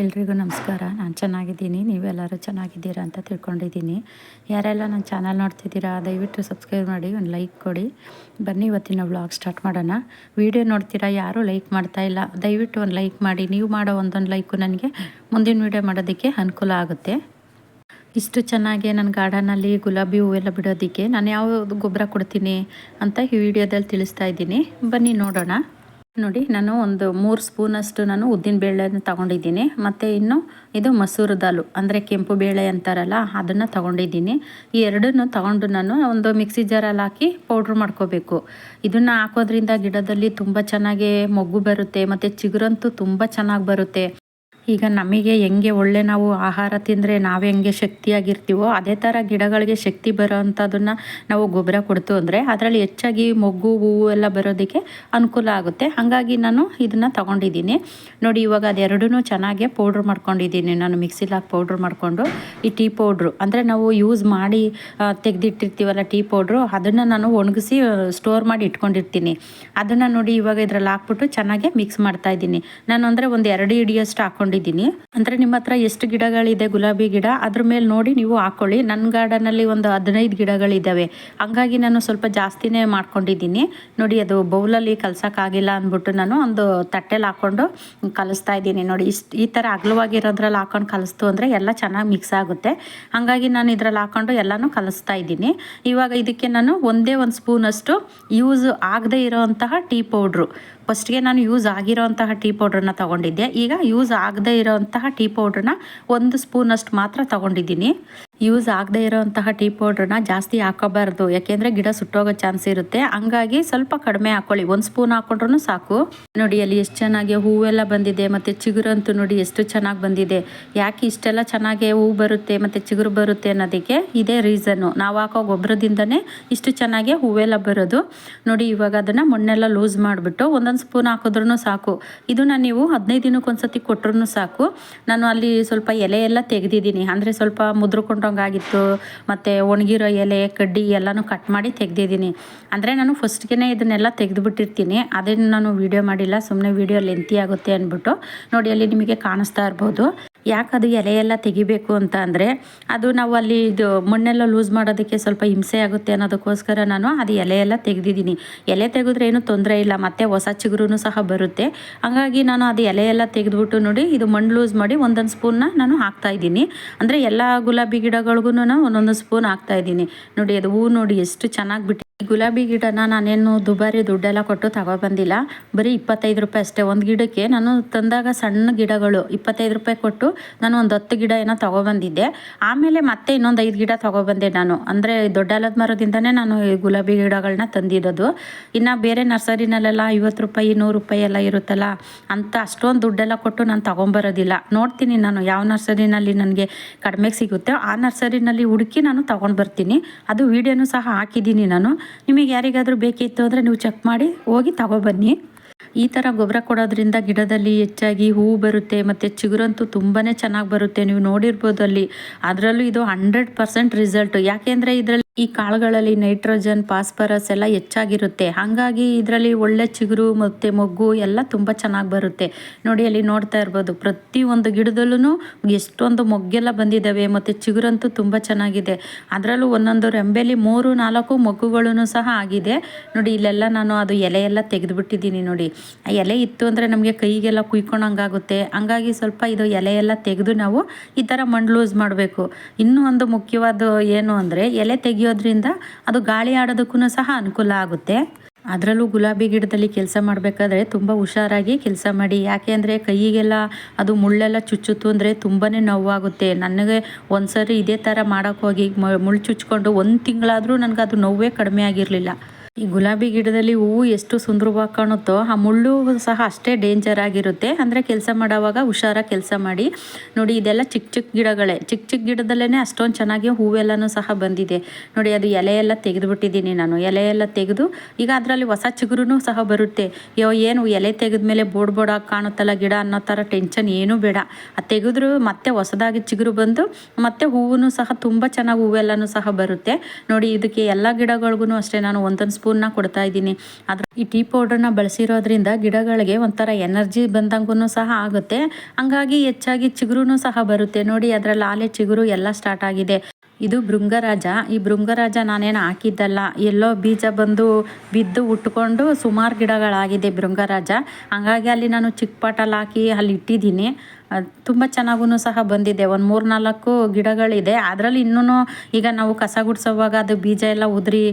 ಎಲ್ರಿಗೂ ನಮಸ್ಕಾರ. ನಾನು ಚೆನ್ನಾಗಿದ್ದೀನಿ. ನೀವೆಲ್ಲರೂ ಚೆನ್ನಾಗಿದ್ದೀರಾ ಅಂತ ತಿಳ್ಕೊಂಡಿದ್ದೀನಿ. ಯಾರೆಲ್ಲ ನನ್ನ ಚಾನಲ್ ನೋಡ್ತಿದ್ದೀರಾ, ದಯವಿಟ್ಟು ಸಬ್ಸ್ಕ್ರೈಬ್ ಮಾಡಿ, ಒಂದು ಲೈಕ್ ಕೊಡಿ. ಬನ್ನಿ ಇವತ್ತಿನ ವ್ಲಾಗ್ ಸ್ಟಾರ್ಟ್ ಮಾಡೋಣ. ವಿಡಿಯೋ ನೋಡ್ತೀರಾ, ಯಾರೂ ಲೈಕ್ ಮಾಡ್ತಾ ಇಲ್ಲ. ದಯವಿಟ್ಟು ಒಂದು ಲೈಕ್ ಮಾಡಿ. ನೀವು ಮಾಡೋ ಒಂದೊಂದು ಲೈಕು ನನಗೆ ಮುಂದಿನ ವಿಡಿಯೋ ಮಾಡೋದಕ್ಕೆ ಅನುಕೂಲ ಆಗುತ್ತೆ. ಇಷ್ಟು ಚೆನ್ನಾಗಿ ನನ್ನ ಗಾರ್ಡನಲ್ಲಿ ಗುಲಾಬಿ ಹೂವೆಲ್ಲ ಬಿಡೋದಕ್ಕೆ ನಾನು ಯಾವ ಗೊಬ್ಬರ ಕೊಡ್ತೀನಿ ಅಂತ ಈ ವಿಡಿಯೋದಲ್ಲಿ ತಿಳಿಸ್ತಾ ಇದ್ದೀನಿ. ಬನ್ನಿ ನೋಡೋಣ. ನೋಡಿ, ನಾನು ಒಂದು ಮೂರು ಸ್ಪೂನಷ್ಟು ನಾನು ಉದ್ದಿನ ಬೇಳೆನ ತಗೊಂಡಿದ್ದೀನಿ. ಮತ್ತು ಇನ್ನು ಇದು ಮಸೂರು ದಾಲು, ಅಂದರೆ ಕೆಂಪು ಬೇಳೆ ಅಂತಾರಲ್ಲ, ಅದನ್ನು ತಗೊಂಡಿದ್ದೀನಿ. ಈ ಎರಡನ್ನು ತಗೊಂಡು ನಾನು ಒಂದು ಮಿಕ್ಸಿ ಜಾರಲ್ಲಿ ಹಾಕಿ ಪೌಡ್ರ್ ಮಾಡ್ಕೋಬೇಕು. ಇದನ್ನು ಹಾಕೋದ್ರಿಂದ ಗಿಡದಲ್ಲಿ ತುಂಬ ಚೆನ್ನಾಗಿ ಮೊಗ್ಗು ಬರುತ್ತೆ, ಮತ್ತು ಚಿಗುರಂತೂ ತುಂಬ ಚೆನ್ನಾಗಿ ಬರುತ್ತೆ. ಈಗ ನಮಗೆ ಹೆಂಗೆ ಒಳ್ಳೆ ನಾವು ಆಹಾರ ತಿಂದರೆ ನಾವು ಹೆಂಗೆ ಶಕ್ತಿಯಾಗಿರ್ತೀವೋ, ಅದೇ ಥರ ಗಿಡಗಳಿಗೆ ಶಕ್ತಿ ಬರೋ ಅಂಥದ್ದನ್ನು ನಾವು ಗೊಬ್ಬರ ಕೊಡ್ತು ಅಂದರೆ ಅದರಲ್ಲಿ ಹೆಚ್ಚಾಗಿ ಮೊಗ್ಗು, ಹೂವು ಎಲ್ಲ ಬರೋದಕ್ಕೆ ಅನುಕೂಲ ಆಗುತ್ತೆ. ಹಾಗಾಗಿ ನಾನು ಇದನ್ನು ತಗೊಂಡಿದ್ದೀನಿ. ನೋಡಿ, ಇವಾಗ ಅದೆರಡೂ ಚೆನ್ನಾಗೆ ಪೌಡ್ರ್ ಮಾಡ್ಕೊಂಡಿದ್ದೀನಿ. ನಾನು ಮಿಕ್ಸಿಲಿ ಹಾಕಿ ಪೌಡ್ರ್ ಮಾಡಿಕೊಂಡು ಈ ಟೀ ಪೌಡ್ರು ಅಂದರೆ ನಾವು ಯೂಸ್ ಮಾಡಿ ತೆಗೆದಿಟ್ಟಿರ್ತೀವಲ್ಲ ಟೀ ಪೌಡ್ರು ಅದನ್ನು ನಾನು ಒಣಗಿಸಿ ಸ್ಟೋರ್ ಮಾಡಿ ಇಟ್ಕೊಂಡಿರ್ತೀನಿ. ಅದನ್ನು ನೋಡಿ ಇವಾಗ ಇದರಲ್ಲಿ ಹಾಕ್ಬಿಟ್ಟು ಚೆನ್ನಾಗೆ ಮಿಕ್ಸ್ ಮಾಡ್ತಾ ಇದ್ದೀನಿ. ನಾನು ಅಂದರೆ ಒಂದು ಎರಡು ಹಾಕ್ಕೊಂಡು ಹಾಕೊಂಡಿದ್ದೀನಿ ಅಂದರೆ ನಿಮ್ಮ ಹತ್ರ ಎಷ್ಟು ಗಿಡಗಳಿದೆ, ಗುಲಾಬಿ ಗಿಡ, ಅದ್ರ ಮೇಲೆ ನೋಡಿ ನೀವು ಹಾಕೊಳ್ಳಿ. ನನ್ನ ಗಾರ್ಡನಲ್ಲಿ ಒಂದು ಹದಿನೈದು ಗಿಡಗಳಿದ್ದಾವೆ ಹಂಗಾಗಿ ನಾನು ಸ್ವಲ್ಪ ಜಾಸ್ತಿನೇ ಮಾಡ್ಕೊಂಡಿದ್ದೀನಿ. ನೋಡಿ, ಅದು ಬೌಲಲ್ಲಿ ಕಲ್ಸೋಕ್ಕಾಗಿಲ್ಲ ಅಂದ್ಬಿಟ್ಟು ನಾನು ಒಂದು ತಟ್ಟೆಲಿ ಹಾಕ್ಕೊಂಡು ಕಲಿಸ್ತಾ ಇದ್ದೀನಿ. ನೋಡಿ, ಇಷ್ಟು ಈ ಥರ ಅಗಲವಾಗಿರೋದ್ರಲ್ಲಿ ಹಾಕೊಂಡು ಕಲಿಸ್ತು ಅಂದರೆ ಎಲ್ಲ ಚೆನ್ನಾಗಿ ಮಿಕ್ಸ್ ಆಗುತ್ತೆ. ಹಾಗಾಗಿ ನಾನು ಇದರಲ್ಲಿ ಹಾಕೊಂಡು ಎಲ್ಲನೂ ಕಲಿಸ್ತಾ ಇದ್ದೀನಿ. ಇವಾಗ ಇದಕ್ಕೆ ನಾನು ಒಂದೇ ಒಂದು ಸ್ಪೂನಷ್ಟು ಯೂಸ್ ಆಗದೇ ಇರೋವಂತಹ ಟೀ ಪೌಡ್ರು. ಫಸ್ಟ್ಗೆ ನಾನು ಯೂಸ್ ಆಗಿರೋಂತಹ ಟೀ ಪೌಡ್ರನ್ನ ತಗೊಂಡಿದ್ದೆ. ಈಗ ಯೂಸ್ ಆಗದೇ ಇರೋವಂತಹ ಟೀ ಪೌಡ್ರನ್ನ ಒಂದು ಸ್ಪೂನಷ್ಟು ಮಾತ್ರ ತೊಗೊಂಡಿದ್ದೀನಿ. ಯೂಸ್ ಆಗದೆ ಇರೋವಂತಹ ಟೀ ಪೌಡ್ರನ್ನ ಜಾಸ್ತಿ ಹಾಕೋಬಾರ್ದು. ಯಾಕೆಂದರೆ ಗಿಡ ಸುಟ್ಟೋಗೋ ಚಾನ್ಸ್ ಇರುತ್ತೆ. ಹಂಗಾಗಿ ಸ್ವಲ್ಪ ಕಡಿಮೆ ಹಾಕೊಳ್ಳಿ. ಒಂದು ಸ್ಪೂನ್ ಹಾಕೊಂಡ್ರು ಸಾಕು. ನೋಡಿ, ಅಲ್ಲಿ ಎಷ್ಟು ಚೆನ್ನಾಗಿ ಹೂವೆಲ್ಲ ಬಂದಿದೆ, ಮತ್ತು ಚಿಗುರಂತೂ ನೋಡಿ ಎಷ್ಟು ಚೆನ್ನಾಗಿ ಬಂದಿದೆ. ಯಾಕೆ ಇಷ್ಟೆಲ್ಲ ಚೆನ್ನಾಗಿ ಹೂ ಬರುತ್ತೆ, ಮತ್ತು ಚಿಗುರು ಬರುತ್ತೆ ಅನ್ನೋದಕ್ಕೆ ಇದೇ ರೀಸನ್ನು ನಾವು ಹಾಕೋ ಗೊಬ್ಬರದಿಂದನೇ ಇಷ್ಟು ಚೆನ್ನಾಗಿ ಹೂವೆಲ್ಲ ಬರೋದು. ನೋಡಿ, ಇವಾಗ ಅದನ್ನು ಮಣ್ಣೆಲ್ಲ ಲೂಸ್ ಮಾಡಿಬಿಟ್ಟು ಒಂದೊಂದು ಸ್ಪೂನ್ ಹಾಕಿದ್ರೂ ಸಾಕು. ಇದನ್ನು ನೀವು ಹದಿನೈದು ದಿನಕ್ಕೆ ಒಂದ್ಸತಿ ಕೊಟ್ಟರು ಸಾಕು. ನಾನು ಅಲ್ಲಿ ಸ್ವಲ್ಪ ಎಲೆ ಎಲ್ಲ ತೆಗೆದಿದ್ದೀನಿ. ಅಂದರೆ ಸ್ವಲ್ಪ ಮುದ್ರಕೊಂಡು ಆಗಿತ್ತು ಮತ್ತು ಒಣಗಿರೋ ಎಲೆ, ಕಡ್ಡಿ ಎಲ್ಲನೂ ಕಟ್ ಮಾಡಿ ತೆಗೆದಿದ್ದೀನಿ. ಅಂದರೆ ನಾನು ಫಸ್ಟ್ಗೆ ಇದನ್ನೆಲ್ಲ ತೆಗೆದುಬಿಟ್ಟಿರ್ತೀನಿ. ಅದನ್ನು ನಾನು ವೀಡಿಯೋ ಮಾಡಿಲ್ಲ. ಸುಮ್ಮನೆ ವೀಡಿಯೋ ಲೆಂತಿ ಆಗುತ್ತೆ ಅಂದ್ಬಿಟ್ಟು ನೋಡಿ, ಅಲ್ಲಿ ನಿಮಗೆ ಕಾಣಿಸ್ತಾ ಇರ್ಬೋದು. ಯಾಕೆ ಅದು ಎಲೆ ಎಲ್ಲ ತೆಗಿಬೇಕು ಅಂತ ಅಂದರೆ ಅದು ನಾವು ಅಲ್ಲಿ ಇದು ಮಣ್ಣೆಲ್ಲ ಲೂಸ್ ಮಾಡೋದಕ್ಕೆ ಸ್ವಲ್ಪ ಹಿಂಸೆ ಆಗುತ್ತೆ ಅನ್ನೋದಕ್ಕೋಸ್ಕರ ನಾನು ಅದು ಎಲೆ ಎಲ್ಲ ತೆಗೆದಿದ್ದೀನಿ. ಎಲೆ ತೆಗೆದ್ರೆ ಏನು ತೊಂದರೆ ಇಲ್ಲ, ಮತ್ತು ಹೊಸ ಚಿಗುರು ಸಹ ಬರುತ್ತೆ. ಹಾಗಾಗಿ ನಾನು ಅದು ಎಲೆ ಎಲ್ಲ ತೆಗೆದ್ಬಿಟ್ಟು ನೋಡಿ ಇದು ಮಣ್ಣು ಲೂಸ್ ಮಾಡಿ ಒಂದೊಂದು ಸ್ಪೂನ್ನ ನಾನು ಹಾಕ್ತಾಯಿದ್ದೀನಿ ಅಂದರೆ ಎಲ್ಲ ಗುಲಾಬಿ ಗಿಡಗಳಿಗೂ ನಾನು ಒಂದೊಂದು ಸ್ಪೂನ್ ಹಾಕ್ತಾಯಿದ್ದೀನಿ ನೋಡಿ ಅದು ಹೂ ನೋಡಿ ಎಷ್ಟು ಚೆನ್ನಾಗಿ ಬಿಟ್ಟು ಗುಲಾಬಿ ಗಿಡನ ನಾನೇನು ದುಬಾರಿ ದುಡ್ಡೆಲ್ಲ ಕೊಟ್ಟು ತಗೊಬಂದಿಲ್ಲ. ಬರೀ ಇಪ್ಪತ್ತೈದು ರೂಪಾಯಿ ಅಷ್ಟೇ. ಒಂದು ಗಿಡಕ್ಕೆ ನಾನು ತಂದಾಗ ಸಣ್ಣ ಗಿಡಗಳು ಇಪ್ಪತ್ತೈದು ರೂಪಾಯಿ ಕೊಟ್ಟು ನಾನು ಒಂದು ಹತ್ತು ಗಿಡ ಏನೋ ತೊಗೊಬಂದಿದ್ದೆ. ಆಮೇಲೆ ಮತ್ತೆ ಇನ್ನೊಂದು ಐದು ಗಿಡ ತೊಗೊಬಂದೆ ನಾನು. ಅಂದರೆ ದೊಡ್ಡಲದ ಮರದಿಂದನೇ ನಾನು ಈ ಗುಲಾಬಿ ಗಿಡಗಳನ್ನ ತಂದಿರೋದು. ಇನ್ನು ಬೇರೆ ನರ್ಸರಿನಲ್ಲೆಲ್ಲ ಐವತ್ತು ರೂಪಾಯಿ ನೂರು ರೂಪಾಯಿ ಎಲ್ಲ ಇರುತ್ತಲ್ಲ, ಅಂತ ಅಷ್ಟೊಂದು ದುಡ್ಡೆಲ್ಲ ಕೊಟ್ಟು ನಾನು ತಗೊಂಬರೋದಿಲ್ಲ. ನೋಡ್ತೀನಿ ನಾನು ಯಾವ ನರ್ಸರಿನಲ್ಲಿ ನನಗೆ ಕಡಿಮೆಗೆ ಸಿಗುತ್ತೆ ಆ ನರ್ಸರಿನಲ್ಲಿ ಹುಡುಕಿ ನಾನು ತೊಗೊಂಡು ಬರ್ತೀನಿ. ಅದು ವಿಡಿಯೋನು ಸಹ ಹಾಕಿದ್ದೀನಿ ನಾನು. ನಿಮಗೆ ಯಾರಿಗಾದರೂ ಬೇಕಿತ್ತು ಅಂದರೆ ನೀವು ಚೆಕ್ ಮಾಡಿ, ಹೋಗಿ ತಗೊಬನ್ನಿ. ಈ ಥರ ಗೊಬ್ಬರ ಕೊಡೋದ್ರಿಂದ ಗಿಡದಲ್ಲಿ ಹೆಚ್ಚಾಗಿ ಹೂವು ಬರುತ್ತೆ, ಮತ್ತು ಚಿಗುರಂತೂ ತುಂಬಾ ಚೆನ್ನಾಗಿ ಬರುತ್ತೆ. ನೀವು ನೋಡಿರ್ಬೋದು ಅಲ್ಲಿ. ಅದರಲ್ಲೂ ಇದು ಹಂಡ್ರೆಡ್ ಪರ್ಸೆಂಟ್ ರಿಸಲ್ಟ್ ಯಾಕೆಂದರೆ ಇದರಲ್ಲಿ ಈ ಕಾಳುಗಳಲ್ಲಿ ನೈಟ್ರೋಜನ್, ಫಾಸ್ಫರಸ್ ಎಲ್ಲ ಹೆಚ್ಚಾಗಿರುತ್ತೆ. ಹಾಗಾಗಿ ಇದರಲ್ಲಿ ಒಳ್ಳೆ ಚಿಗುರು ಮತ್ತು ಮೊಗ್ಗು ಎಲ್ಲ ತುಂಬ ಚೆನ್ನಾಗಿ ಬರುತ್ತೆ. ನೋಡಿ, ಅಲ್ಲಿ ನೋಡ್ತಾ ಇರ್ಬೋದು, ಪ್ರತಿ ಒಂದು ಗಿಡದಲ್ಲೂ ಎಷ್ಟೊಂದು ಮೊಗ್ಗೆಲ್ಲ ಬಂದಿದ್ದಾವೆ ಮತ್ತು ಚಿಗುರಂತೂ ತುಂಬ ಚೆನ್ನಾಗಿದೆ. ಅದರಲ್ಲೂ ಒಂದೊಂದು ರೆಂಬೆಲಿ ಮೂರು, ನಾಲ್ಕು ಮೊಗ್ಗುಗಳೂ ಸಹ ಆಗಿದೆ. ನೋಡಿ, ಇಲ್ಲೆಲ್ಲ ನಾನು ಅದು ಎಲೆ ಎಲ್ಲ ತೆಗೆದುಬಿಟ್ಟಿದ್ದೀನಿ ನೋಡಿ. ಆ ಎಲೆ ಇತ್ತು ಅಂದರೆ ನಮಗೆ ಕೈಗೆಲ್ಲ ಕುಯ್ಕೊಳಂಗಾಗುತ್ತೆ ಹಂಗಾಗಿ ಸ್ವಲ್ಪ ಇದು ಎಲೆ ಎಲ್ಲ ತೆಗೆದು ನಾವು ಈ ಥರ ಮಣ್ಣು ಲೂಸ್ ಮಾಡಬೇಕು. ಇನ್ನೂ ಒಂದು ಮುಖ್ಯವಾದ ಏನು ಅಂದರೆ ಎಲೆ ತೆಗಿ ತೆಗಿಯೋದ್ರಿಂದ ಅದು ಗಾಳಿ ಆಡೋದಕ್ಕೂ ಸಹ ಅನುಕೂಲ ಆಗುತ್ತೆ. ಅದರಲ್ಲೂ ಗುಲಾಬಿ ಗಿಡದಲ್ಲಿ ಕೆಲಸ ಮಾಡಬೇಕಾದ್ರೆ ತುಂಬ ಹುಷಾರಾಗಿ ಕೆಲಸ ಮಾಡಿ. ಯಾಕೆ ಅಂದರೆ ಕೈಗೆಲ್ಲ ಅದು ಮುಳ್ಳೆಲ್ಲ ಚುಚ್ಚುತ್ತು ಅಂದರೆ ತುಂಬಾ ನೋವಾಗುತ್ತೆ. ನನಗೆ ಒಂದು ಸರಿ ಇದೇ ಥರ ಮಾಡೋಕ್ಕೋಗಿ ಮುಳ್ಳು ಚುಚ್ಕೊಂಡು ಒಂದು ತಿಂಗಳಾದರೂ ನನಗೆ ಅದು ನೋವೇ ಕಡಿಮೆ ಆಗಿರಲಿಲ್ಲ. ಈ ಗುಲಾಬಿ ಗಿಡದಲ್ಲಿ ಹೂವು ಎಷ್ಟು ಸುಂದರವಾಗಿ ಕಾಣುತ್ತೋ ಆ ಮುಳ್ಳು ಸಹ ಅಷ್ಟೇ ಡೇಂಜರ್ ಆಗಿರುತ್ತೆ. ಅಂದರೆ ಕೆಲಸ ಮಾಡೋವಾಗ ಹುಷಾರಾಗಿ ಕೆಲಸ ಮಾಡಿ. ನೋಡಿ, ಇದೆಲ್ಲ ಚಿಕ್ಕ ಚಿಕ್ಕ ಗಿಡಗಳೇ. ಚಿಕ್ಕ ಚಿಕ್ಕ ಗಿಡದಲ್ಲೇ ಅಷ್ಟೊಂದು ಚೆನ್ನಾಗಿ ಹೂವೆಲ್ಲನೂ ಸಹ ಬಂದಿದೆ. ನೋಡಿ, ಅದು ಎಲೆಯೆಲ್ಲ ಎಲ್ಲ ತೆಗೆದುಬಿಟ್ಟಿದ್ದೀನಿ ನಾನು. ಎಲೆಯೆಲ್ಲ ತೆಗೆದು, ಈಗ ಅದರಲ್ಲಿ ಹೊಸ ಚಿಗುರು ಸಹ ಬರುತ್ತೆ. ಯೋ ಏನು ಎಲೆ ತೆಗೆದ ಮೇಲೆ ಬೋಡ್ ಬೋಡಾಗಿ ಕಾಣುತ್ತಲ್ಲ ಗಿಡ ಅನ್ನೋ ಥರ ಟೆನ್ಷನ್ ಏನೂ ಬೇಡ. ಆ ತೆಗೆದ್ರು ಮತ್ತೆ ಹೊಸದಾಗಿ ಚಿಗುರು ಬಂದು, ಮತ್ತೆ ಹೂವು ಸಹ ತುಂಬ ಚೆನ್ನಾಗಿ ಹೂವೆಲ್ಲನೂ ಸಹ ಬರುತ್ತೆ. ನೋಡಿ, ಇದಕ್ಕೆ ಎಲ್ಲ ಗಿಡಗಳಿಗೂ ಅಷ್ಟೇ. ನಾನು ಒಂದೊಂದು ಸ್ಪೂನ್ನ ಕೊಡ್ತಾ ಇದ್ದೀನಿ. ಅದ್ರ ಈ ಟೀ ಪೌಡ್ರನ್ನ ಬಳಸಿರೋದ್ರಿಂದ ಗಿಡಗಳಿಗೆ ಒಂಥರ ಎನರ್ಜಿ ಬಂದಂಗೂ ಸಹ ಆಗುತ್ತೆ. ಹಂಗಾಗಿ ಹೆಚ್ಚಾಗಿ ಚಿಗುರು ಸಹ ಬರುತ್ತೆ. ನೋಡಿ, ಅದರಲ್ಲಿ ಆಲೆ ಚಿಗುರು ಎಲ್ಲ ಸ್ಟಾರ್ಟ್ ಆಗಿದೆ. ಇದು ಭೃಂಗರಾಜ ಈ ಭೃಂಗರಾಜ ನಾನೇನು ಹಾಕಿದ್ದಲ್ಲ, ಎಲ್ಲೋ ಬೀಜ ಬಂದು ಬಿದ್ದು ಉಟ್ಕೊಂಡು ಸುಮಾರು ಗಿಡಗಳಾಗಿದೆ ಭೃಂಗರಾಜ ಹಂಗಾಗಿ ಅಲ್ಲಿ ನಾನು ಚಿಕ್ಕ ಪಾಟಲ್ಲಿ ಹಾಕಿ ಅಲ್ಲಿ ಇಟ್ಟಿದ್ದೀನಿ. ತುಂಬ ಚೆನ್ನಾಗೂ ಸಹ ಬಂದಿದೆ. ಒಂದು ಮೂರು ನಾಲ್ಕು ಗಿಡಗಳಿದೆ. ಅದರಲ್ಲಿ ಇನ್ನೂ ಈಗ ನಾವು ಕಸ ಗುಡಿಸೋವಾಗ ಅದು ಬೀಜ ಎಲ್ಲ ಉದುರಿ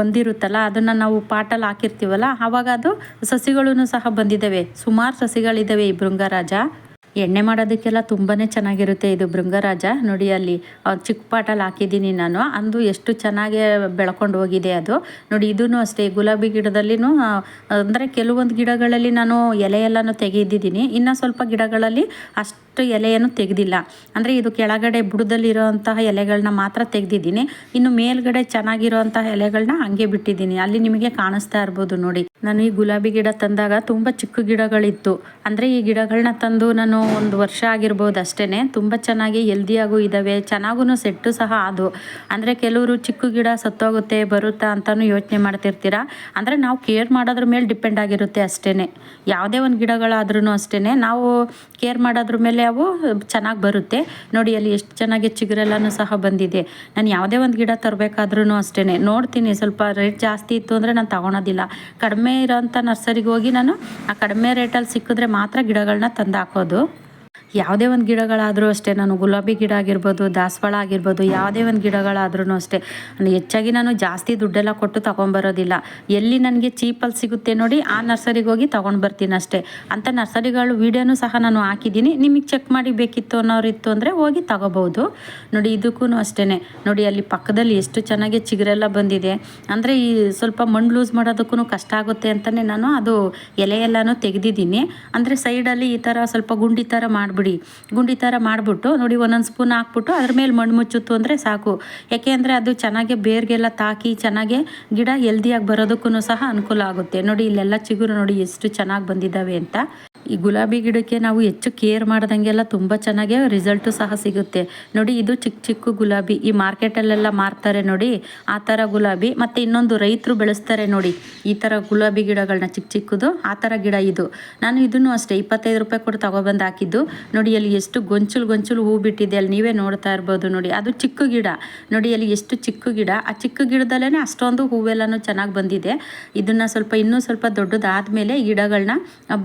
ಬಂದಿರುತ್ತಲ್ಲ, ಅದನ್ನು ನಾವು ಪಾಟಲ್ಲಿ ಹಾಕಿರ್ತೀವಲ್ಲ ಆವಾಗ ಅದು ಸಸಿಗಳೂ ಸಹ ಬಂದಿದ್ದಾವೆ. ಸುಮಾರು ಸಸಿಗಳಿದ್ದಾವೆ ಈ ಭೃಂಗರಾಜ ಎಣ್ಣೆ ಮಾಡೋದಕ್ಕೆಲ್ಲ ತುಂಬಾ ಚೆನ್ನಾಗಿರುತ್ತೆ ಇದು ಭೃಂಗರಾಜ ನೋಡಿ ಅಲ್ಲಿ ಚಿಕ್ಕ ಪಾಟಲ್ಲಿ ಹಾಕಿದ್ದೀನಿ ನಾನು. ಅಂದು ಎಷ್ಟು ಚೆನ್ನಾಗಿ ಬೆಳ್ಕೊಂಡು ಹೋಗಿದೆ ಅದು. ನೋಡಿ ಇದೂ ಅಷ್ಟೇ, ಗುಲಾಬಿ ಗಿಡದಲ್ಲಿನೂ ಅಂದರೆ ಕೆಲವೊಂದು ಗಿಡಗಳಲ್ಲಿ ನಾನು ಎಲೆ ಎಲ್ಲನೂ ತೆಗೆದಿದ್ದೀನಿ. ಇನ್ನು ಸ್ವಲ್ಪ ಗಿಡಗಳಲ್ಲಿ ಅಷ್ಟು ಎಲೆಯನ್ನು ತೆಗೆದಿಲ್ಲ. ಅಂದರೆ ಇದು ಕೆಳಗಡೆ ಬುಡದಲ್ಲಿರೋಂತಹ ಎಲೆಗಳನ್ನ ಮಾತ್ರ ತೆಗೆದಿದ್ದೀನಿ. ಇನ್ನು ಮೇಲ್ಗಡೆ ಚೆನ್ನಾಗಿರೋಂತಹ ಎಲೆಗಳನ್ನ ಹಂಗೆ ಬಿಟ್ಟಿದ್ದೀನಿ. ಅಲ್ಲಿ ನಿಮಗೆ ಕಾಣಿಸ್ತಾ ಇರ್ಬೋದು ನೋಡಿ. ನಾನು ಈ ಗುಲಾಬಿ ಗಿಡ ತಂದಾಗ ತುಂಬ ಚಿಕ್ಕ ಗಿಡಗಳಿತ್ತು. ಅಂದರೆ ಈ ಗಿಡಗಳನ್ನ ತಂದು ನಾನು ಒಂದು ವರ್ಷ ಆಗಿರ್ಬೋದು ಅಷ್ಟೇ ತುಂಬ ಚೆನ್ನಾಗಿ ಹೆಲ್ದಿಯಾಗೂ ಇದ್ದಾವೆ ಚೆನ್ನಾಗೂ ಸೆಟ್ಟು ಸಹ ಅದು. ಅಂದರೆ ಕೆಲವರು ಚಿಕ್ಕ ಗಿಡ ಸತ್ತೋಗುತ್ತೆ, ಬರುತ್ತಾ ಅಂತಲೂ ಯೋಚನೆ ಮಾಡ್ತಿರ್ತೀರ? ಅಂದರೆ ನಾವು ಕೇರ್ ಮಾಡೋದ್ರ ಮೇಲೆ ಡಿಪೆಂಡ್ ಆಗಿರುತ್ತೆ ಅಷ್ಟೇ ಯಾವುದೇ ಒಂದು ಗಿಡಗಳಾದ್ರೂ ಅಷ್ಟೇ ನಾವು ಕೇರ್ ಮಾಡೋದ್ರ ಮೇಲೆ ಅವು ಚೆನ್ನಾಗಿ ಬರುತ್ತೆ. ನೋಡಿ, ಅಲ್ಲಿ ಎಷ್ಟು ಚೆನ್ನಾಗಿ ಚಿಗುರೆಲ್ಲನೂ ಸಹ ಬಂದಿದೆ. ನಾನು ಯಾವುದೇ ಒಂದು ಗಿಡ ತರಬೇಕಾದ್ರೂ ಅಷ್ಟೇ ನೋಡ್ತೀನಿ, ಸ್ವಲ್ಪ ರೇಟ್ ಜಾಸ್ತಿ ಇತ್ತು ಅಂದರೆ ನಾನು ತಗೊಳೋದಿಲ್ಲ. ಕಡಿಮೆ ಇರೋಂಥ ನರ್ಸರಿಗೆ ಹೋಗಿ ನಾನು ಆ ಕಡಿಮೆ ರೇಟಲ್ಲಿ ಸಿಕ್ಕಿದ್ರೆ ಮಾತ್ರ ಗಿಡಗಳನ್ನ ತಂದು ಹಾಕೋದು. ಯಾವುದೇ ಒಂದು ಗಿಡಗಳಾದರೂ ಅಷ್ಟೇ, ನಾನು ಗುಲಾಬಿ ಗಿಡ ಆಗಿರ್ಬೋದು, ದಾಸವಾಳ ಆಗಿರ್ಬೋದು, ಯಾವುದೇ ಒಂದು ಗಿಡಗಳಾದ್ರೂ ಅಷ್ಟೇ. ಹೆಚ್ಚಾಗಿ ನಾನು ಜಾಸ್ತಿ ದುಡ್ಡೆಲ್ಲ ಕೊಟ್ಟು ತೊಗೊಂಬರೋದಿಲ್ಲ. ಎಲ್ಲಿ ನನಗೆ ಚೀಪಲ್ಲಿ ಸಿಗುತ್ತೆ ನೋಡಿ, ಆ ನರ್ಸರಿಗೆ ಹೋಗಿ ತೊಗೊಂಡು ಬರ್ತೀನಿ ಅಷ್ಟೇ. ಅಂಥ ನರ್ಸರಿಗಳು ವೀಡಿಯೋನೂ ಸಹ ನಾನು ಹಾಕಿದ್ದೀನಿ. ನಿಮಗೆ ಚೆಕ್ ಮಾಡಿ ಬೇಕಿತ್ತು ಅನ್ನೋರು ಇತ್ತು ಅಂದರೆ ಹೋಗಿ ತಗೋಬೋದು ನೋಡಿ ಇದಕ್ಕೂ ಅಷ್ಟೇ ನೋಡಿ, ಅಲ್ಲಿ ಪಕ್ಕದಲ್ಲಿ ಎಷ್ಟು ಚೆನ್ನಾಗಿ ಚಿಗುರೆಲ್ಲ ಬಂದಿದೆ. ಅಂದರೆ ಈ ಸ್ವಲ್ಪ ಮಣ್ಣು ಲೂಸ್ ಮಾಡೋದಕ್ಕೂ ಕಷ್ಟ ಆಗುತ್ತೆ ಅಂತಲೇ ನಾನು ಅದು ಎಲೆಯೆಲ್ಲನೂ ತೆಗೆದಿದ್ದೀನಿ. ಅಂದರೆ ಸೈಡಲ್ಲಿ ಈ ಥರ ಸ್ವಲ್ಪ ಗುಂಡಿ ಥರ ಮಾಡಿಬಿಡಿ. ಗುಂಡಿ ಥರ ಮಾಡಿಬಿಟ್ಟು, ನೋಡಿ ಒಂದೊಂದು ಸ್ಪೂನ್ ಹಾಕ್ಬಿಟ್ಟು ಅದ್ರ ಮೇಲೆ ಮಣ್ಣು ಮುಚ್ಚುತ್ತು ಅಂದರೆ ಸಾಕು. ಯಾಕೆ ಅಂದರೆ ಅದು ಚೆನ್ನಾಗಿ ಬೇರ್ಗೆಲ್ಲ ತಾಕಿ ಚೆನ್ನಾಗಿ ಗಿಡ ಹೆಲ್ದಿಯಾಗಿ ಬರೋದಕ್ಕೂ ಸಹ ಅನುಕೂಲ ಆಗುತ್ತೆ. ನೋಡಿ ಇಲ್ಲೆಲ್ಲ ಚಿಗುರು ನೋಡಿ ಎಷ್ಟು ಚೆನ್ನಾಗಿ ಬಂದಿದ್ದಾವೆ ಅಂತ. ಈ ಗುಲಾಬಿ ಗಿಡಕ್ಕೆ ನಾವು ಹೆಚ್ಚು ಕೇರ್ ಮಾಡ್ದಂಗೆಲ್ಲ ತುಂಬ ಚೆನ್ನಾಗಿ ರಿಸಲ್ಟು ಸಹ ಸಿಗುತ್ತೆ. ನೋಡಿ, ಇದು ಚಿಕ್ಕ ಚಿಕ್ಕ ಗುಲಾಬಿ. ಈ ಮಾರ್ಕೆಟಲ್ಲೆಲ್ಲ ಮಾರ್ತಾರೆ ನೋಡಿ, ಆ ಥರ ಗುಲಾಬಿ. ಮತ್ತು ಇನ್ನೊಂದು ರೈತರು ಬೆಳೆಸ್ತಾರೆ ನೋಡಿ, ಈ ಥರ ಗುಲಾಬಿ ಗಿಡಗಳನ್ನ ಚಿಕ್ಕ ಚಿಕ್ಕದು, ಆ ಥರ ಗಿಡ ಇದು. ನಾನು ಇದನ್ನು ಅಷ್ಟೇ ಇಪ್ಪತ್ತೈದು ರೂಪಾಯಿ ಕೊಟ್ಟು ತೊಗೊಬಂದು ಹಾಕಿದ್ದು. ನೋಡಿ, ಅಲ್ಲಿ ಎಷ್ಟು ಗೊಂಚಲು ಗೊಂಚಲು ಹೂ ಬಿಟ್ಟಿದೆ, ಅಲ್ಲಿ ನೀವೇ ನೋಡ್ತಾ ಇರ್ಬೋದು ನೋಡಿ. ಅದು ಚಿಕ್ಕ ಗಿಡ. ನೋಡಿ, ಅಲ್ಲಿ ಎಷ್ಟು ಚಿಕ್ಕ ಗಿಡ. ಆ ಚಿಕ್ಕ ಗಿಡದಲ್ಲೇ ಅಷ್ಟೊಂದು ಹೂವೆಲ್ಲನೂ ಚೆನ್ನಾಗಿ ಬಂದಿದೆ. ಇದನ್ನು ಸ್ವಲ್ಪ ಇನ್ನೂ ಸ್ವಲ್ಪ ದೊಡ್ಡದಾದ ಮೇಲೆ ಗಿಡಗಳನ್ನ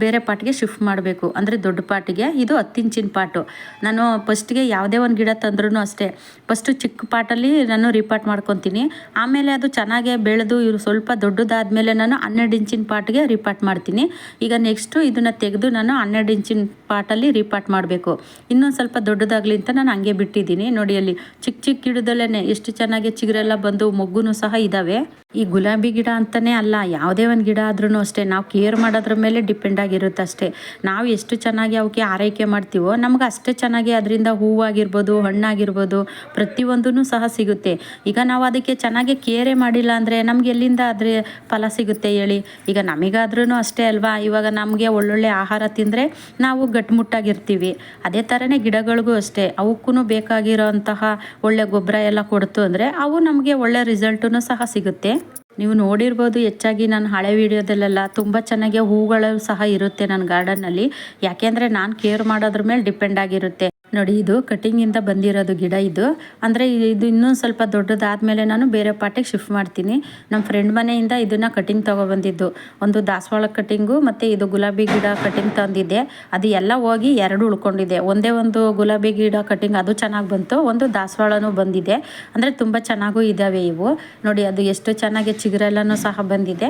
ಬೇರೆ ಪಾಟ್ಗೆ ಶಿಫ್ಟ್ ಮಾಡಬೇಕು. ಅಂದರೆ ದೊಡ್ಡ ಪಾಟಿಗೆ ಇದು ಹತ್ತು ಇಂಚಿನ ಪಾಟು. ನಾನು ಫಸ್ಟ್ಗೆ ಯಾವುದೇ ಒಂದು ಗಿಡ ತಂದ್ರೂ ಅಷ್ಟೇ. ಫಸ್ಟು ಚಿಕ್ಕ ಪಾಟಲ್ಲಿ ನಾನು ರಿಪಾಟ್ ಮಾಡ್ಕೊತೀನಿ. ಆಮೇಲೆ ಅದು ಚೆನ್ನಾಗೆ ಬೆಳೆದು ಇವರು ಸ್ವಲ್ಪ ದೊಡ್ಡದಾದ್ಮೇಲೆ ನಾನು ಹನ್ನೆರಡು ಇಂಚಿನ ಪಾಟ್ಗೆ ರಿಪಾಟ್ ಮಾಡ್ತೀನಿ. ಈಗ ನೆಕ್ಸ್ಟು ಇದನ್ನು ತೆಗೆದು ನಾನು ಹನ್ನೆರಡು ಇಂಚಿನ ಪಾಟಲ್ಲಿ ರಿಪಾಟ್ ಮಾಡಬೇಕು. ಇನ್ನೊಂದು ಸ್ವಲ್ಪ ದೊಡ್ಡದಾಗಲಿ ಅಂತ ನಾನು ಹಂಗೆ ಬಿಟ್ಟಿದ್ದೀನಿ. ನೋಡಿ ಅಲ್ಲಿ ಚಿಕ್ಕ ಚಿಕ್ಕ ಗಿಡದಲ್ಲೇ ಎಷ್ಟು ಚೆನ್ನಾಗಿ ಚಿಗುರೆಲ್ಲ ಬಂದು ಮೊಗ್ಗುನು ಸಹ ಇದ್ದಾವೆ ಈ ಗುಲಾಬಿ ಗಿಡ ಅಂತಲೇ ಅಲ್ಲ, ಯಾವುದೇ ಒಂದು ಗಿಡ ಆದ್ರೂ ಅಷ್ಟೇ. ನಾವು ಕೇರ್ ಮಾಡೋದ್ರ ಮೇಲೆ ಡಿಪೆಂಡ್ ಆಗಿರುತ್ತೆ ಅಷ್ಟೇ. ನಾವು ಎಷ್ಟು ಚೆನ್ನಾಗಿ ಅವಕ್ಕೆ ಆರೈಕೆ ಮಾಡ್ತೀವೋ ನಮ್ಗೆ ಅಷ್ಟೇ ಚೆನ್ನಾಗಿ ಅದರಿಂದ ಹೂವಾಗಿರ್ಬೋದು, ಹಣ್ಣಾಗಿರ್ಬೋದು ಪ್ರತಿಯೊಂದೂ ಸಹ ಸಿಗುತ್ತೆ. ಈಗ ನಾವು ಅದಕ್ಕೆ ಚೆನ್ನಾಗಿ ಕೇರೆ ಮಾಡಿಲ್ಲ ಅಂದರೆ ನಮ್ಗೆ ಎಲ್ಲಿಂದ ಅದ್ರ ಫಲ ಸಿಗುತ್ತೆ ಹೇಳಿ? ಈಗ ನಮಗಾದ್ರೂ ಅಷ್ಟೇ ಅಲ್ವಾ? ಇವಾಗ ನಮಗೆ ಒಳ್ಳೊಳ್ಳೆ ಆಹಾರ ತಿಂದರೆ ನಾವು ಗಟ್ಟಿಮುಟ್ಟಾಗಿರ್ತೀವಿ ಅದೇ ಥರನೇ ಗಿಡಗಳಿಗೂ ಅಷ್ಟೇ. ಅವಕ್ಕೂ ಬೇಕಾಗಿರೋಂತಹ ಒಳ್ಳೆ ಗೊಬ್ಬರ ಎಲ್ಲ ಕೊಡ್ತು ಅಂದರೆ ಅವು ನಮಗೆ ಒಳ್ಳೆ ರಿಸಲ್ಟೂ ಸಹ ಸಿಗುತ್ತೆ. ನೀವು ನೋಡಿರ್ಬೋದು ಹೆಚ್ಚಾಗಿ ನಾನು ಹಳೆ ವೀಡಿಯೋದಲ್ಲೆಲ್ಲ ತುಂಬ ಚೆನ್ನಾಗಿ ಹೂಗಳು ಸಹ ಇರುತ್ತೆ ನನ್ನ ಗಾರ್ಡನ್ನಲ್ಲಿ ಯಾಕೆಂದರೆ ನಾನು ಕೇರ್ ಮಾಡೋದ್ರ ಮೇಲೆ ಡಿಪೆಂಡ್ ಆಗಿರುತ್ತೆ. ನೋಡಿ ಇದು ಕಟಿಂಗಿಂದ ಬಂದಿರೋದು ಗಿಡ ಇದು. ಅಂದರೆ ಇದು ಇನ್ನೂ ಸ್ವಲ್ಪ ದೊಡ್ಡದಾದ್ಮೇಲೆ ನಾನು ಬೇರೆ ಪಾಟಿಗೆ ಶಿಫ್ಟ್ ಮಾಡ್ತೀನಿ. ನಮ್ಮ ಫ್ರೆಂಡ್ ಮನೆಯಿಂದ ಇದನ್ನು ಕಟಿಂಗ್ ತೊಗೊಬಂದಿದ್ದು. ಒಂದು ದಾಸವಾಳ ಕಟಿಂಗು ಮತ್ತು ಇದು ಗುಲಾಬಿ ಗಿಡ ಕಟಿಂಗ್ ತಂದಿದ್ದೆ. ಅದು ಎಲ್ಲ ಹೋಗಿ ಎರಡು ಉಳ್ಕೊಂಡಿದೆ. ಒಂದೇ ಒಂದು ಗುಲಾಬಿ ಗಿಡ ಕಟಿಂಗ್ ಅದು ಚೆನ್ನಾಗಿ ಬಂತು. ಒಂದು ದಾಸವಾಳನೂ ಬಂದಿದೆ. ಅಂದರೆ ತುಂಬ ಚೆನ್ನಾಗೂ ಇದ್ದಾವೆ ಇವು. ನೋಡಿ ಅದು ಎಷ್ಟು ಚೆನ್ನಾಗಿ ಚಿಗುರೆಲ್ಲನೂ ಸಹ ಬಂದಿದೆ.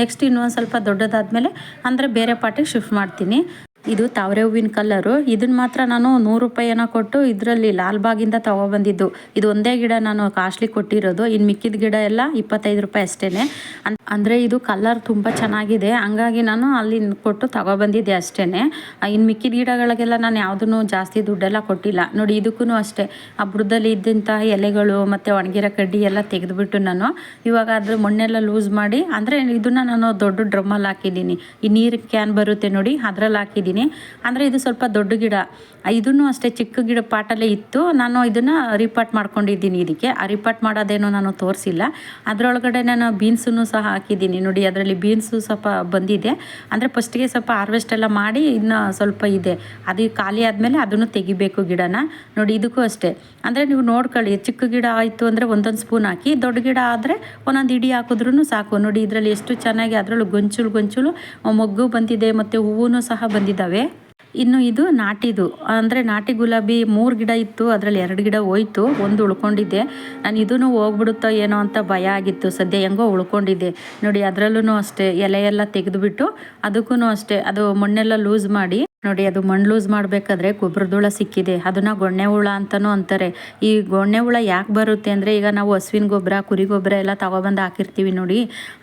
ನೆಕ್ಸ್ಟ್ ಇನ್ನೊಂದು ಸ್ವಲ್ಪ ದೊಡ್ಡದಾದ್ಮೇಲೆ ಅಂದರೆ ಬೇರೆ ಪಾಟಿಗೆ ಶಿಫ್ಟ್ ಮಾಡ್ತೀನಿ. ಇದು ತಾವರೆ ಹೂವಿನ ಕಲ್ಲರು. ಇದನ್ನ ಮಾತ್ರ ನಾನು ನೂರು ರೂಪಾಯಿನ ಕೊಟ್ಟು ಇದರಲ್ಲಿ ಲಾಲ್ಬಾಗಿಂದ ತಗೊಬಂದಿದ್ದು. ಇದು ಒಂದೇ ಗಿಡ ನಾನು ಕಾಸ್ಟ್ಲಿ ಕೊಟ್ಟಿರೋದು. ಇನ್ನು ಮಿಕ್ಕಿದ ಗಿಡ ಎಲ್ಲ ಇಪ್ಪತ್ತೈದು ರೂಪಾಯಿ ಅಷ್ಟೇ ಅಂದರೆ ಇದು ಕಲರ್ ತುಂಬ ಚೆನ್ನಾಗಿದೆ. ಹಂಗಾಗಿ ನಾನು ಅಲ್ಲಿ ಕೊಟ್ಟು ತಗೊಬಂದಿದ್ದೆ ಅಷ್ಟೇ ಇನ್ನು ಮಿಕ್ಕಿದ ಗಿಡಗಳಿಗೆಲ್ಲ ನಾನು ಯಾವುದೂ ಜಾಸ್ತಿ ದುಡ್ಡೆಲ್ಲ ಕೊಟ್ಟಿಲ್ಲ. ನೋಡಿ ಇದಕ್ಕೂ ಅಷ್ಟೇ. ಆ ಬುಡದಲ್ಲಿ ಇದ್ದಂತಹ ಎಲೆಗಳು ಮತ್ತು ಒಣಗಿರೋ ಕಡ್ಡಿ ಎಲ್ಲ ತೆಗೆದುಬಿಟ್ಟು ನಾನು ಇವಾಗ ಅದ್ರ ಮಣ್ಣೆಲ್ಲ ಲೂಸ್ ಮಾಡಿ, ಅಂದರೆ ಇದನ್ನು ನಾನು ದೊಡ್ಡ ಡ್ರಮ್ಮಲ್ಲಿ ಹಾಕಿದ್ದೀನಿ. ಈ ನೀರು ಕ್ಯಾನ್ ಬರುತ್ತೆ ನೋಡಿ, ಅದ್ರಲ್ಲಿ ಹಾಕಿದ್ದೀನಿ. ಹಾಕಿದ್ದೀನಿ ಅಂದರೆ ಇದು ಸ್ವಲ್ಪ ದೊಡ್ಡ ಗಿಡ. ಇದನ್ನು ಅಷ್ಟೇ ಚಿಕ್ಕ ಗಿಡ ಪಾಟಲ್ಲೇ ಇತ್ತು. ನಾನು ಇದನ್ನು ರಿಪಾಟ್ ಮಾಡ್ಕೊಂಡಿದ್ದೀನಿ ಇದಕ್ಕೆ. ಆ ರಿಪಾಟ್ ಮಾಡೋದೇನೋ ನಾನು ತೋರಿಸಿಲ್ಲ. ಅದರೊಳಗಡೆ ನಾನು ಬೀನ್ಸನ್ನು ಸಹ ಹಾಕಿದ್ದೀನಿ. ನೋಡಿ, ಅದರಲ್ಲಿ ಬೀನ್ಸು ಸ್ವಲ್ಪ ಬಂದಿದೆ. ಅಂದರೆ ಫಸ್ಟಿಗೆ ಸ್ವಲ್ಪ ಹಾರ್ವೆಸ್ಟ್ ಎಲ್ಲ ಮಾಡಿ ಇನ್ನು ಸ್ವಲ್ಪ ಇದೆ. ಅದು ಖಾಲಿ ಆದಮೇಲೆ ಅದನ್ನು ತೆಗಿಬೇಕು ಗಿಡನ. ನೋಡಿ, ಇದಕ್ಕೂ ಅಷ್ಟೇ. ಅಂದರೆ ನೀವು ನೋಡ್ಕೊಳ್ಳಿ, ಚಿಕ್ಕ ಗಿಡ ಆಯಿತು ಅಂದರೆ ಒಂದೊಂದು ಸ್ಪೂನ್ ಹಾಕಿ. ದೊಡ್ಡ ಗಿಡ ಆದರೆ ಒಂದೊಂದು ಇಡಿ ಹಾಕಿದ್ರೂ ಸಾಕು. ನೋಡಿ, ಇದರಲ್ಲಿ ಎಷ್ಟು ಚೆನ್ನಾಗಿ ಅದರಲ್ಲೂ ಗೊಂಚಲು ಗೊಂಚಲು ಮೊಗ್ಗು ಬಂದಿದೆ, ಮತ್ತು ಹೂವು ಸಹ ಬಂದಿದ್ದಾವೆ ಇನ್ನು ಇದು ನಾಟಿದು ಅಂದರೆ ನಾಟಿ ಗುಲಾಬಿ ಮೂರು ಗಿಡ ಇತ್ತು, ಅದರಲ್ಲಿ ಎರಡು ಗಿಡ ಹೋಯ್ತು, ಒಂದು ಉಳ್ಕೊಂಡಿದ್ದೆ. ನಾನು ಇದೂ ಹೋಗ್ಬಿಡುತ್ತೋ ಏನೋ ಅಂತ ಭಯ ಆಗಿತ್ತು. ಸದ್ಯ ಹೆಂಗೋ ಉಳ್ಕೊಂಡಿದ್ದೆ. ನೋಡಿ ಅದರಲ್ಲೂ ಅಷ್ಟೇ ಎಲೆ ಎಲ್ಲ ತೆಗೆದುಬಿಟ್ಟು ಅದಕ್ಕೂ ಅಷ್ಟೇ. ಅದು ಮಣ್ಣೆಲ್ಲ ಲೂಸ್ ಮಾಡಿ ನೋಡಿ, ಅದು ಮಣ್ಣು ಲೂಸ್ ಮಾಡಬೇಕಾದ್ರೆ ಗೊಬ್ಬರದುಳ ಸಿಕ್ಕಿದೆ. ಅದನ್ನು ಗೊಣ್ಣೆ ಹುಳ ಅಂತಲೂ ಅಂತಾರೆ. ಈ ಗೊಣ್ಣೆ ಹುಳ ಯಾಕೆ ಬರುತ್ತೆ ಅಂದರೆ, ಈಗ ನಾವು ಹಸುವಿನ ಗೊಬ್ಬರ, ಕುರಿ ಗೊಬ್ಬರ ಎಲ್ಲ ತಗೊಬಂದು ಹಾಕಿರ್ತೀವಿ ನೋಡಿ,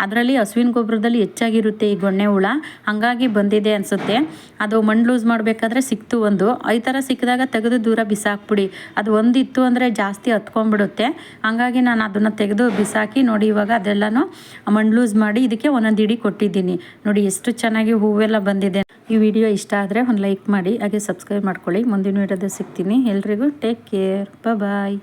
ಅದರಲ್ಲಿ ಹಸುವಿನ ಗೊಬ್ಬರದಲ್ಲಿ ಹೆಚ್ಚಾಗಿರುತ್ತೆ ಈ ಗೊಣ್ಣೆ ಹುಳ. ಹಾಗಾಗಿ ಬಂದಿದೆ ಅನಿಸುತ್ತೆ. ಅದು ಮಣ್ಣು ಲೂಸ್ ಮಾಡಬೇಕಾದ್ರೆ ಸಿಕ್ತು ಒಂದು. ಈ ಥರ ಸಿಕ್ಕಿದಾಗ ತೆಗೆದು ದೂರ ಬಿಸಾಕ್ಬಿಡಿ. ಅದು ಒಂದಿತ್ತು ಅಂದರೆ ಜಾಸ್ತಿ ಹತ್ಕೊಂಡ್ಬಿಡುತ್ತೆ. ಹಾಗಾಗಿ ನಾನು ಅದನ್ನು ತೆಗೆದು ಬಿಸಾಕಿ ನೋಡಿ, ಇವಾಗ ಅದೆಲ್ಲನೂ ಮಣ್ಣು ಲೂಸ್ ಮಾಡಿ ಇದಕ್ಕೆ ಒಂದೊಂದು ಇಡಿ ಕೊಟ್ಟಿದ್ದೀನಿ. ನೋಡಿ, ಎಷ್ಟು ಚೆನ್ನಾಗಿ ಹೂವೆಲ್ಲ ಬಂದಿದೆ. ಈ ವಿಡಿಯೋ ಇಷ್ಟ ಆದರೆ ಲೈಕ್ ಮಾಡಿ ಹಾಗೆ ಸಬ್ಸ್ಕ್ರೈಬ್ ಮಾಡ್ಕೊಳ್ಳಿ. ಮುಂದಿನ ವಿಡಿಯೋದಲ್ಲಿ ಸಿಗ್ತೀನಿ. ಎಲ್ರಿಗೂ ಟೇಕ್ ಕೇರ್ ಬಾಯ್